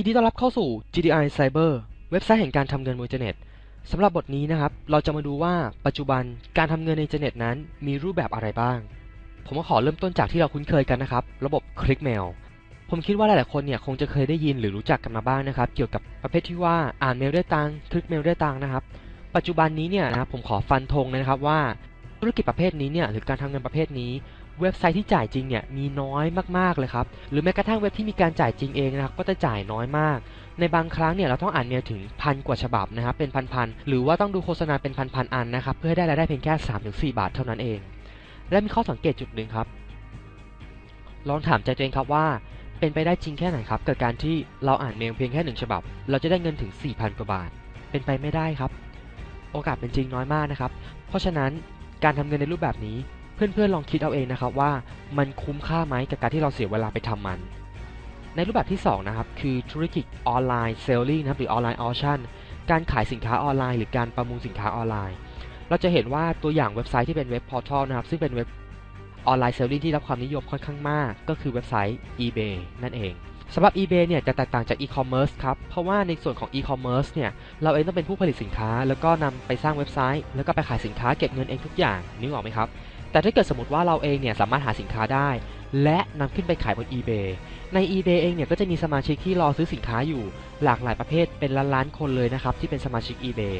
ยินดีต้อนรับเข้าสู่ GDI Cyber เว็บไซต์แห่งการทำเงินบนอินเทอร์เน็ตสำหรับบทนี้นะครับ เราจะมาดูว่าปัจจุบันการทำเงินในอินเทอร์เน็ตนั้น มีรูปแบบอะไรบ้าง ผมก็ขอเริ่มต้นจากที่เราคุ้นเคยกันนะครับ ระบบคลิกเมลผมคิดว่าหลายๆคนเนี่ยคงจะเคยได้ยินหรือรู้จักกันมาบ้างนะครับ เกี่ยวกับประเภทที่ว่าอ่านเมลได้ตังค์คลิกเมลได้ตังค์นะครับ ปัจจุบันนี้เนี่ยนะผมขอฟันธงนะครับว่าธุรกิจประเภทนี้เนี่ยหรือการทำเงินประเภทนี้ เว็บไซต์ที่จ่ายจริงเนี่ยมีน้อยมากๆเลยครับ หรือแม้กระทั่งเว็บที่มีการจ่ายจริงเองนะครับก็จะจ่ายน้อยมาก ในบางครั้งเนี่ยเราต้องอ่านเมลถึงพันกว่าฉบับนะครับเป็นพันๆหรือว่าต้องดูโฆษณาเป็นพันๆอันนะครับเพื่อให้ได้รายได้เพียงแค่ 3-4 บาทเท่านั้นเอง และมีข้อสังเกตจุดหนึ่งครับ ลองถามใจตัวเองครับว่า เป็นไปได้จริงแค่ไหนครับกับการที่เราอ่านเมลเพียงแค่หนึ่งฉบับ เราจะได้เงินถึง 4,000 กว่าบาท เป็นไปไม่ได้ครับ โอกาสเป็นจริงน้อยมากนะครับ เพราะฉะนั้นการทำเงินในรูปแบบนี้ เพื่อนๆลองคิดเอาเองนะครับว่ามันคุ้มค่าไหมกับการที่เราเสียเวลาไปทำมัน ในรูปแบบที่ 2 นะครับ คือธุรกิจออนไลน์เซลลิ่งนะครับหรือออนไลน์ออชั่นการขายสินค้าออนไลน์หรือการประมูลสินค้าออนไลน์ เราจะเห็นว่าตัวอย่างเว็บไซต์ที่เป็นเว็บพอร์ทัลนะครับซึ่งเป็นเว็บออนไลน์เซลลิ่งที่รับความนิยมค่อนข้างมาก ก็คือเว็บไซต์ eBay นั่นเองสำหรับ eBay เนี่ยจะแตกต่างจาก e-commerce ครับ เพราะว่าในส่วนของ e-commerce เนี่ยเราเองต้องเป็นผู้ผลิตสินค้า แล้วก็นำไปสร้างเว็บไซต์ แล้วก็ไปขายสินค้าเก็บเงินเองทุกอย่างนึกออกไหมครับ แต่ถ้าเกิดสมมติว่าเราเองเนี่ยสามารถหาสินค้าได้ และนำขึ้นไปขายบน eBay ใน eBay เองเนี่ยก็จะมีสมาชิกที่รอซื้อสินค้าอยู่หลากหลายประเภทเป็นล้านล้านๆคนเลยนะครับที่เป็นสมาชิก eBay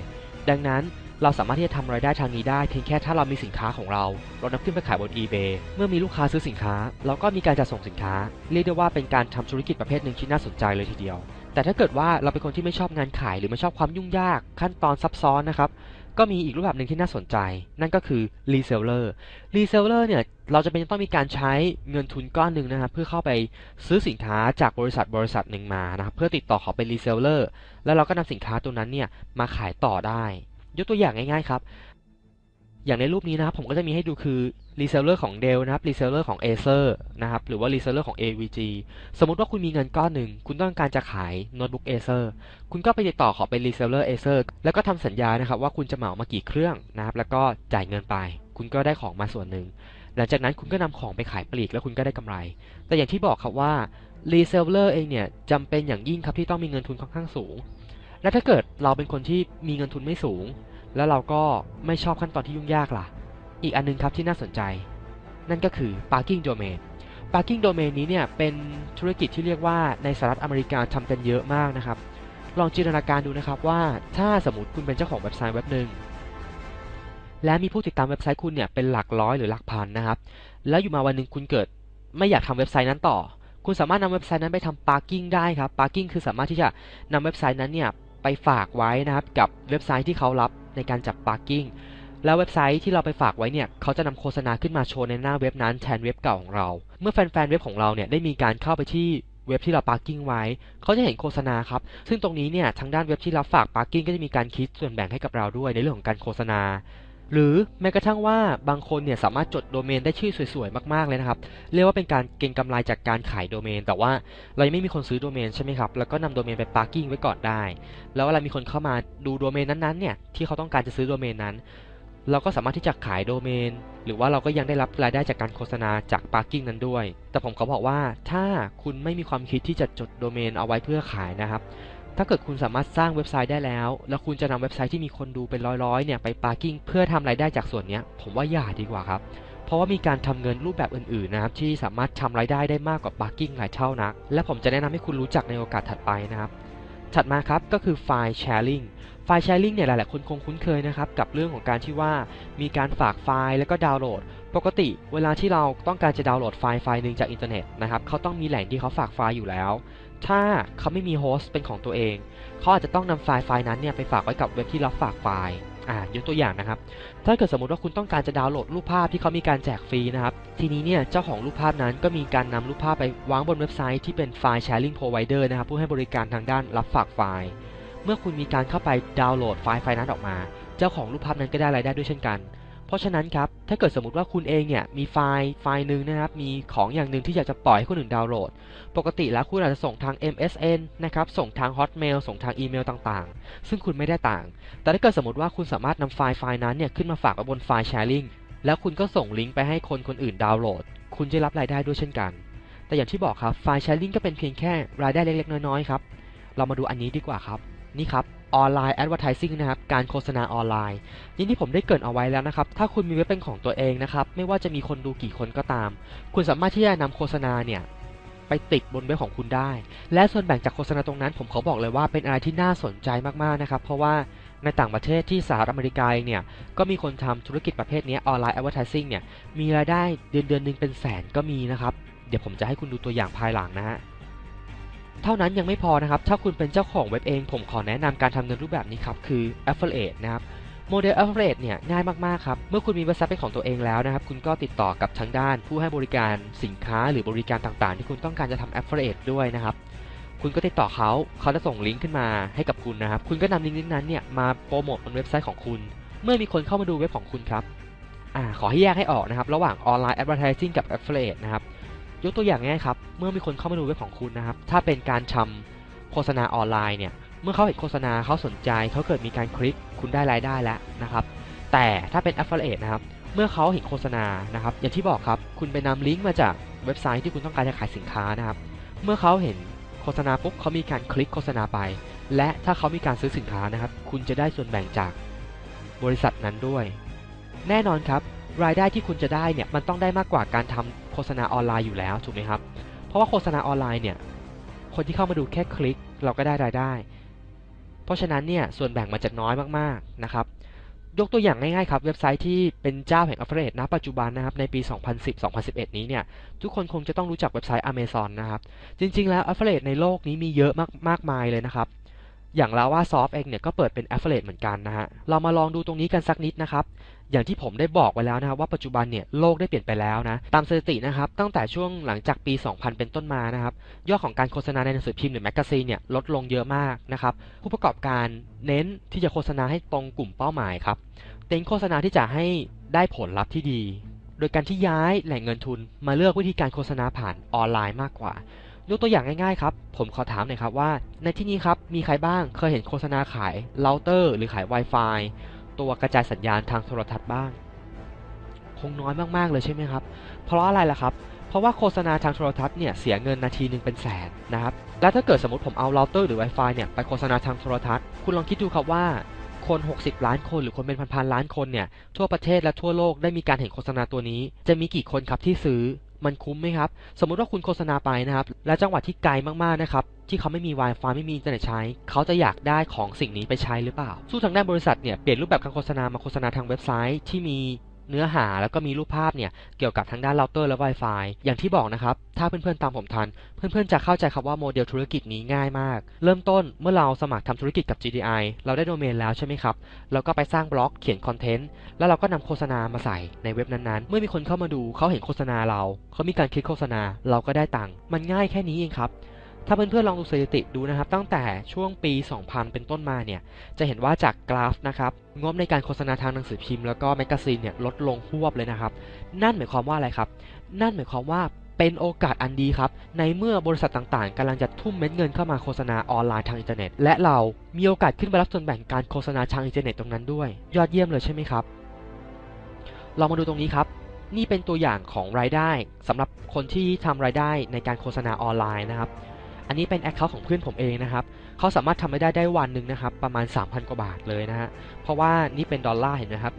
ดังนั้นเราสามารถที่จะทำรายได้ทางนี้ได้เพียงแค่ถ้าเรามีสินค้าของเรา เรานำขึ้นไปขายบน eBay เมื่อมีลูกค้าซื้อสินค้า เราก็มีการจัดส่งสินค้า เรียกได้ว่าเป็นการทำธุรกิจประเภทหนึ่งที่น่าสนใจเลยทีเดียว แต่ถ้าเกิดว่าเราเป็นคนที่ไม่ชอบงานขายหรือไม่ชอบความยุ่งยากขั้นตอนซับซ้อนนะครับก็มีอีกรูปแบบหนึ่งที่น่าสนใจ นั่นก็คือ reseller reseller เนี่ยเราจะเป็นต้องมีการใช้เงินทุนก้อนหนึ่งนะครับเพื่อเข้าไปซื้อสินค้าจากบริษัทบริษัทหนึ่งมานะครับเพื่อติดต่อขอเป็น reseller แล้วเราก็นำสินค้าตัวนั้นเนี่ยมาขายต่อได้ ยกตัวอย่างง่ายๆครับ อย่างในรูปนี้นะครับผมก็จะมีให้ดูคือ reseller ของ Dell นะครับ reseller ของ Acer นะครับหรือว่า reseller ของ AVG สมมติว่าคุณมีเงินก้อนหนึ่ง คุณต้องการจะขายโน้ตบุ๊ก Acer คุณก็ไปติดต่อขอเป็น reseller Acer แล้วก็ทำสัญญานะครับว่าคุณจะเหมามากี่เครื่องนะครับแล้วก็จ่ายเงินไป คุณก็ได้ของมาส่วนหนึ่งหลังจากนั้นคุณก็นำของไปขายปลีกแล้วคุณก็ได้กำไร แต่อย่างที่บอกครับว่า reseller เองเนี่ยจำเป็นอย่างยิ่งครับที่ต้องมีเงินทุนค่อนข้างสูง และถ้าเกิดเราเป็นคนที่มีเงินทุนไม่สูง แล้วเราก็ไม่ชอบขั้นตอนที่ยุ่งยากล่ะ อีกอันนึงครับที่น่าสนใจ นั่นก็คือ parking domain parking domain นี้เนี่ยเป็นธุรกิจที่เรียกว่าในสหรัฐอเมริกาทำกันเยอะมากนะครับ ลองจินตนาการดูนะครับว่าถ้าสมมติคุณเป็นเจ้าของเว็บไซต์เว็บหนึ่งและมีผู้ติดตามเว็บไซต์คุณเนี่ยเป็นหลักร้อยหรือหลักพันนะครับ แล้วอยู่มาวันหนึ่งคุณเกิดไม่อยากทำเว็บไซต์นั้นต่อ คุณสามารถนำเว็บไซต์นั้นไปทำ parking ได้ครับ parking คือสามารถที่จะนำเว็บไซต์นั้นเนี่ยไปฝากไว้นะครับกับเว็บไซต์ที่เขารับ ในการจับปาร์กิ้งแล้วเว็บไซต์ที่เราไปฝากไว้เนี่ยเขาจะนำโฆษณาขึ้นมาโชว์ในหน้าเว็บนั้นแทนเว็บเก่าของเรา เมื่อแฟนๆเว็บของเราเนี่ยได้มีการเข้าไปที่เว็บที่เราปาร์กิ้งไว้ เขาจะเห็นโฆษณาครับ ซึ่งตรงนี้เนี่ยทางด้านเว็บที่รับฝากปาร์กิ้งก็จะมีการคิดส่วนแบ่งให้กับเราด้วยในเรื่องของการโฆษณา หรือแม้กระทั่งว่าบางคนเนี่ยสามารถจดโดเมนได้ชื่อสวยๆ มากๆเลยนะครับ เรียกว่าเป็นการเก็งกำไรจากการขายโดเมน แต่ว่าเรายังไม่มีคนซื้อโดเมนใช่ไหมครับแล้วก็นำโดเมนไป parking ไว้ก่อนได้ แล้วเวลามีคนเข้ามาดูโดเมนนั้นๆเนี่ยที่เขาต้องการจะซื้อโดเมนนั้น เราก็สามารถที่จะขายโดเมน หรือว่าเราก็ยังได้รับรายได้จากการโฆษณาจาก parking นั้นด้วย แต่ผมก็บอกว่าถ้าคุณไม่มีความคิดที่จะจดโดเมนเอาไว้เพื่อขายนะครับ ถ้าเกิดคุณสามารถสร้างเว็บไซต์ได้แล้ว แล้วคุณจะนำเว็บไซต์ที่มีคนดูเป็นร้อยๆเนี่ยไป parking เพื่อทำรายได้จากส่วนนี้ผมว่าอย่าดีกว่าครับ เพราะว่ามีการทำเงินรูปแบบอื่นๆนะครับที่สามารถทำรายได้ได้มากกว่า parking หลายเท่านักและผมจะแนะนำให้คุณรู้จักในโอกาสถัดไปนะครับถัดมาครับก็คือไฟล์ sharing ไฟล์ sharing เนี่ยหลายๆคนคงคุ้นเคยนะครับกับเรื่องของการที่ว่ามีการฝากไฟล์แล้วก็ดาวน์โหลด ปกติเวลาที่เราต้องการจะดาวน์โหลดไฟล์ไฟล์หนึ่งจากอินเทอร์เน็ตนะครับเขาต้องมีแหล่งที่เขาฝากไฟล์อยู่แล้ว ถ้าเขาไม่มีโฮสต์เป็นของตัวเอง เขาอาจจะต้องนำไฟล์ไฟล์นั้นเนี่ยไปฝากไว้กับเว็บที่รับฝากไฟล์อ่ายกตัวอย่างนะครับ ถ้าเกิดสมมติว่าคุณต้องการจะดาวน์โหลดรูปภาพที่เขามีการแจกฟรีนะครับ ทีนี้เนี่ยเจ้าของรูปภาพนั้นก็มีการนำรูปภาพไปวางบนเว็บไซต์ที่เป็นไฟล์ sharing provider นะครับผู้ให้บริการทางด้านรับฝากไฟล์ เมื่อคุณมีการเข้าไปดาวน์โหลดไฟล์ไฟล์นั้นออกมา เจ้าของรูปภาพนั้นก็ได้รายได้ด้วยเช่นกัน เพราะฉะนั้นครับถ้าเกิดสมมติว่าคุณเองเนี่ยมีไฟล์ไฟล์หนึ่งนะครับมีของอย่างหนึ่งที่อยากจะปล่อยให้คนอื่นดาวน์โหลด ปกติแล้วคุณอาจจะส่งทาง MSN นะครับส่งทาง Hotmail ส่งทางอีเมลต่างๆ ซึ่งคุณไม่ได้ต่าง แต่ถ้าเกิดสมมติว่าคุณสามารถนำไฟล์ไฟล์นั้นเนี่ยขึ้นมาฝากไว้บนไฟล์ Sharing แล้วคุณก็ส่งลิงก์ไปให้คนคนอื่นดาวน์โหลด คุณจะรับรายได้ด้วยเช่นกัน แต่อย่างที่บอกครับไฟล์ Sharing ก็เป็นเพียงแค่รายได้เล็กๆ น้อยๆครับเรามาดูอันนี้ดีกว่าครับนี่ครับ ออนไลน์ advertising นะครับการโฆษณาออนไลน์อย่งที่ผมได้เกรินเอาไว้แล้วนะครับ ถ้าคุณมีเว็บเป็นของตัวเองนะครับ ไม่ว่าจะมีคนดูกี่คนก็ตาม คุณสามารถที่จะนำโฆษณาเนี่ยไปติดบนเว็บของคุณได้ และส่วนแบ่งจากโฆษณาตรงนั้น ผมขอบอกเลยว่าเป็นอะไรที่น่าสนใจมากๆนะครับ เพราะว่าในต่างประเทศที่สหรัฐอเมริกาเนี่ยก็มีคนทำธุรกิจประเภทนี้ออนไลน์ advertising เนี่ยมีรายได้เดือนเดือนหนึ่งเป็นแสนก็มีนะครับ เดี๋ยวผมจะให้คุณดูตัวอย่างภายหลังนะฮะ เท่านั้นยังไม่พอนะครับ ถ้าคุณเป็นเจ้าของเว็บเอง ผมขอแนะนำการทำเงินรูปแบบนี้ครับ คือ affiliate นะครับโมเดล affiliate เนี่ยง่ายมาก ๆ ครับ เมื่อคุณมีเว็บไซต์เป็นของตัวเองแล้วนะครับ คุณก็ติดต่อกับทางด้าน ผู้ให้บริการสินค้าหรือบริการต่างๆ ที่คุณต้องการจะทำ affiliate ด้วยนะครับ คุณก็ติดต่อเขา เขาจะส่งลิงก์ขึ้นมาให้กับคุณนะครับ คุณก็นำลิงก์นั้นเนี่ยมาโปรโมทบนเว็บไซต์ของคุณ เมื่อมีคนเข้ามาดูเว็บของคุณครับอ่าขอให้แยกให้ออกนะครับ ระหว่างออนไลน์ advertising กับ affiliate นะครับ ยกตัวอย่างง่ายครับ เมื่อมีคนเข้ามาดูเว็บของคุณนะครับ ถ้าเป็นการทำโฆษณาออนไลน์เนี่ย เมื่อเขาเห็นโฆษณาเขาสนใจเขาเกิดมีการคลิกคุณได้รายได้แล้วนะครับ แต่ถ้าเป็น affiliate นะครับ เมื่อเขาเห็นโฆษณานะครับ อย่างที่บอกครับ คุณไปนำลิงก์มาจากเว็บไซต์ที่คุณต้องการจะขายสินค้านะครับ เมื่อเขาเห็นโฆษณาปุ๊บเขามีการคลิกโฆษณาไป และถ้าเขามีการซื้อสินค้านะครับ คุณจะได้ส่วนแบ่งจากบริษัทนั้นด้วย แน่นอนครับ รายได้ที่คุณจะได้เนี่ยมันต้องได้มากกว่าการทำโฆ ษณาออนไลน์อยู่แล้วถูกไหมครับ เพราะว่าโฆษณาออนไลน์เนี่ย คนที่เข้ามาดูแค่คลิกเราก็ได้รายได้ เพราะฉะนั้นเนี่ยส่วนแบ่งมันจะน้อยมากๆนะครับ ยกตัวอย่างง่ายๆครับ เว็บไซต์ที่เป็นเจ้าแห่ง Affiliate ณปัจจุบันนะครับในปี 2010-2011 นี้เนี่ยทุกคนคงจะต้องรู้จักเว็บไซต์ Amazon นะครับ จริงๆแล้ว Affiliate ในโลกนี้มีเยอะมากมากมายเลยนะครับอย่างลาว่าซอฟเองเนี่ยก็เปิดเป็น Affiliate เหมือนกันนะฮะ เรามาลองดูตรงนี้กันสักนิดนะครับ อย่างที่ผมได้บอกไว้แล้วนะครับว่าปัจจุบันเนี่ยโลกได้เปลี่ยนไปแล้วนะตามสถิตินะครับตั้งแต่ช่วงหลังจากปี 2000 เป็นต้นมานะครับยอดของการโฆษณาในหนังสือพิมพ์หรือแมกกาซีนเนี่ยลดลงเยอะมากนะครับผู้ประกอบการเน้นที่จะโฆษณาให้ตรงกลุ่มเป้าหมายครับเน้นโฆษณาที่จะให้ได้ผลลัพธ์ที่ดี โดยการที่ย้ายแหล่งเงินทุนมาเลือกวิธีการโฆษณาผ่านออนไลน์มากกว่ายกตัวอย่างง่ายๆครับ ผมขอถามหน่อยครับว่า ในที่นี้ครับ มีใครบ้างเคยเห็นโฆษณาขายเราเตอร์ หรือขาย Wi-Fi ตัวกระจายสัญญาณทางโทรทัศน์บ้าง คงน้อยมากๆเลยใช่ไหมครับ เพราะอะไรล่ะครับ เพราะว่าโฆษณาทางโทรทัศน์เนี่ยเสียเงินนาทีหนึ่งเป็นแสนนะครับ แล้วถ้าเกิดสมมติผมเอาเราเตอร์หรือ Wi-Fi เนี่ยไปโฆษณาทางโทรทัศน์ คุณลองคิดดูครับว่าคน 60 ล้านคนหรือคนเป็นพันๆล้านคนเนี่ยทั่วประเทศและทั่วโลกได้มีการเห็นโฆษณาตัวนี้ จะมีกี่คนครับที่ซื้อ มันคุ้มไหมครับ สมมุติว่าคุณโฆษณาไปนะครับ และจังหวัดที่ไกลมากๆนะครับ ที่เขาไม่มี Wi-Fi ไม่มีอินเทอร์เน็ตใช้ เขาจะอยากได้ของสิ่งนี้ไปใช้หรือเปล่า สู้ทางด้านบริษัทเนี่ยเปลี่ยนรูปแบบการโฆษณามาโฆษณาทางเว็บไซต์ที่มี เนื้อหาแล้วก็มีรูปภาพเนี่ยเกี่ยวกับทางด้านเราเตอร์และ Wi-Fi อย่างที่บอกนะครับ ถ้าเพื่อนๆตามผมทัน เพื่อนๆจะเข้าใจครับว่าโมเดลธุรกิจนี้ง่ายมาก เริ่มต้นเมื่อเราสมัครทำธุรกิจกับ GDI เราได้โดเมนแล้วใช่ไหมครับเราก็ไปสร้างบล็อกเขียนคอนเทนต์แล้วเราก็นำโฆษณามาใส่ในเว็บนั้นๆ เมื่อมีคนเข้ามาดูเขาเห็นโฆษณาเราเขามีการคลิกโฆษณาเราก็ได้ตังค์มันง่ายแค่นี้เองครับ ถ้าเพื่อนๆลองดูสถิติดูนะครับ ตั้งแต่ช่วงปี 2000 เป็นต้นมาเนี่ย จะเห็นว่าจากกราฟนะครับงบในการโฆษณาทางหนังสือพิมพ์แล้วก็แมกกาซีนเนี่ยลดลงหวบเลยนะครับ นั่นหมายความว่าอะไรครับ นั่นหมายความว่าเป็นโอกาสอันดีครับ ในเมื่อบริษัทต่างๆกำลังจะทุ่มเม็ดเงินเข้ามาโฆษณาออนไลน์ทางอินเทอร์เน็ต และเรามีโอกาสขึ้นไปรับส่วนแบ่งการโฆษณาทางอินเทอร์เน็ตตรงนั้นด้วย ยอดเยี่ยมเลยใช่ไหมครับ เรามาดูตรงนี้ครับ นี่เป็นตัวอย่างของรายได้สำหรับคนที่ทำรายได้ในการโฆษณาออนไลน์นะครับ อันนี้เป็นแอคเคาท์ของเพื่อนผมเองนะครับเขาสามารถทำรายได้ได้วันหนึ่งนะครับประมาณ 3,000 กว่าบาทเลยนะฮะเพราะว่านี่เป็นดอลลาร์เห็นไหมครับ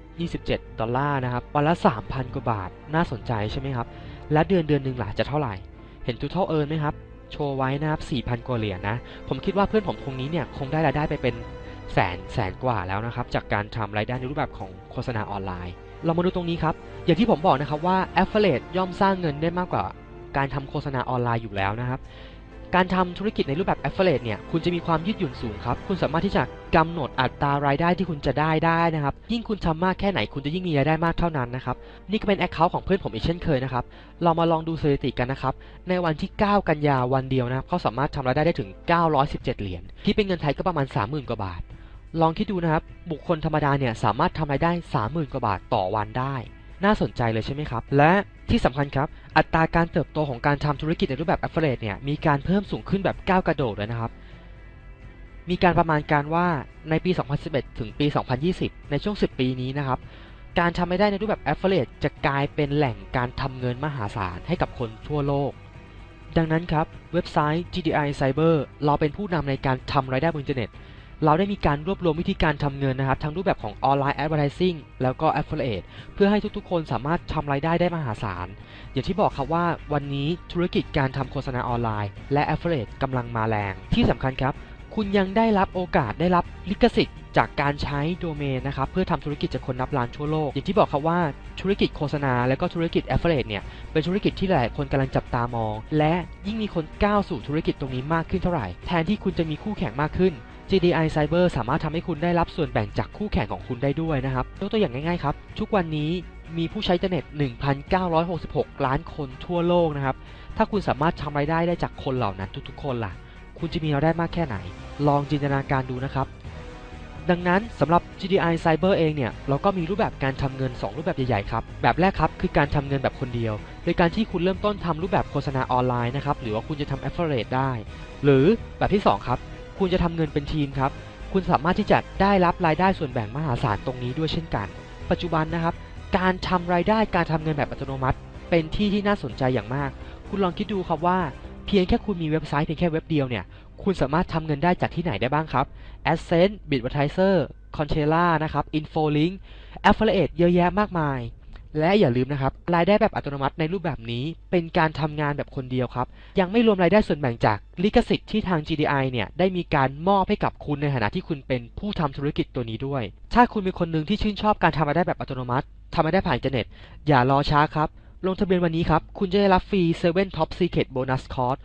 127 ดอลลาร์นะครับวันละ 3,000 กว่าบาทน่าสนใจใช่ไหมครับและเดือนเดือนหนึ่งหล่ะจะเท่าไหร่ เห็น total earn ไหมครับโชว์ไว้นะครับ4,000 กว่าเหรียญนะผมคิดว่าเพื่อนผมคงนี้เนี่ยคงได้รายได้ไปเป็นแสนแสนกว่าแล้วนะครับจากการทำรายได้ในรูปแบบของโฆษณาออนไลน์ เรามาดูตรงนี้ครับอย่างที่ผมบอกนะครับว่า affiliate ย่อมสร้างเงินได้มากกว่า การทำโฆษณาออนไลน์อยู่แล้วนะครับ การทำธุรกิจในรูปแบบ affiliate เนี่ย คุณจะมีความยืดหยุ่นสูงครับ คุณสามารถที่จะกำหนดอัตรารายได้ที่คุณจะได้ได้นะครับ ยิ่งคุณทำมากแค่ไหนคุณจะยิ่งมีรายได้มากเท่านั้นนะครับ นี่ก็เป็น account ของเพื่อนผมอีกเช่นเคยนะครับ เรามาลองดูสถิติกันนะครับ ในวันที่ 9 กันยาวันเดียวนะครับเขาสามารถทำรายได้ได้ถึง 917 เหรียญ ที่เป็นเงินไทยก็ประมาณ 30,000 กว่าบาท ลองคิดดูนะครับ บุคคลธรรมดาเนี่ยสามารถทำรายได้ 30,000 กว่าบาทต่อวันได้ น่าสนใจเลยใช่ไหมครับ และ ที่สำคัญครับ อัตราการเติบโตของการทำธุรกิจในรูปแบบ affiliate เนี่ยมีการเพิ่มสูงขึ้นแบบก้าวกระโดดเลยนะครับ มีการประมาณการว่าในปี 2011 ถึงปี 2020 ในช่วง 10 ปีนี้นะครับ การทำรายได้ในรูปแบบ affiliate จะกลายเป็นแหล่งการทำเงินมหาศาลให้กับคนทั่วโลก ดังนั้นครับเว็บไซต์ GDI Cyber เราเป็นผู้นำในการทำรายได้บนอินเทอร์เน็ต เราได้มีการรวบรวมวิธีการทำเงินนะครับ ทั้งรูปแบบของออนไลน์ Advertising แล้วก็ Affiliate เพื่อให้ทุกๆ คนสามารถทำรายได้ได้มหาศาล อย่างที่บอกครับว่าวันนี้ธุรกิจการทำโฆษณาออนไลน์ และ Affiliate กำลังมาแรง ที่สำคัญครับ คุณยังได้รับโอกาสได้รับลิขสิทธิ์จากการใช้โดเมนนะครับเพื่อทำธุรกิจจากคนนับล้านทั่วโลก อย่างที่บอกครับว่าธุรกิจโฆษณาและก็ธุรกิจ Affiliate เนี่ยเป็นธุรกิจที่หลายคนกำลังจับตามอง และยิ่งมีคนก้าวสู่ธุรกิจตรงนี้มากขึ้นเท่าไหร่ แทนที่คุณจะมีคู่แข่งมากขึ้น GDI Cyber สามารถทำให้คุณได้รับส่วนแบ่งจากคู่แข่งของคุณได้ด้วยนะครับยกตัวอย่างง่ายๆครับ ทุกวันนี้มีผู้ใช้อินเทอร์เน็ต 1,966 ล้านคนทั่วโลกนะครับ ถ้าคุณสามารถทำรายได้ได้จากคนเหล่านั้นทุกๆ คนล่ะ คุณจะมีรายได้มากแค่ไหน ลองจินตนาการดูนะครับ ดังนั้นสำหรับ GDI Cyber เองเนี่ย เราก็มีรูปแบบการทำเงิน 2 รูปแบบใหญ่ๆครับ แบบแรกครับคือการทำเงินแบบคนเดียว โดยการที่คุณเริ่มต้นทำรูปแบบโฆษณาออนไลน์นะครับ หรือว่าคุณจะทำ Affiliate ได้ หรือแบบที่ 2 ครับ คุณจะทำเงินเป็นทีมครับ คุณสามารถที่จะได้รับรายได้ส่วนแบ่งมหาศาลตรงนี้ด้วยเช่นกัน ปัจจุบันนะครับ การทำรายได้การทำเงินแบบอัตโนมัติ เป็นที่ที่น่าสนใจอย่างมาก คุณลองคิดดูครับว่าเพียงแค่คุณมีเว็บไซต์เพียงแค่เว็บเดียวเนี่ย คุณสามารถทำเงินได้จากที่ไหนได้บ้างครับ Adsense, Bitadvertiser, Contella นะครับ Infolink, Affiliate เยอะแยะมากมาย และอย่าลืมนะครับรายได้แบบอัตโนมัติในรูปแบบนี้ เป็นการทำงานแบบคนเดียวครับ ยังไม่รวมรายได้ส่วนแบ่งจากลิขสิทธิ์ที่ทาง GDI เนี่ยได้มีการมอบให้กับคุณในฐานะที่คุณเป็นผู้ทำธุรกิจตัวนี้ด้วย ถ้าคุณเป็นคนหนึ่งที่ชื่นชอบการทำรายได้แบบอัตโนมัติทำรายได้ผ่านอินเทอร์เน็ตอย่ารอช้าครับลงทะเบียนวันนี้ครับ คุณจะได้รับฟรี7 Top Secret Bonus Course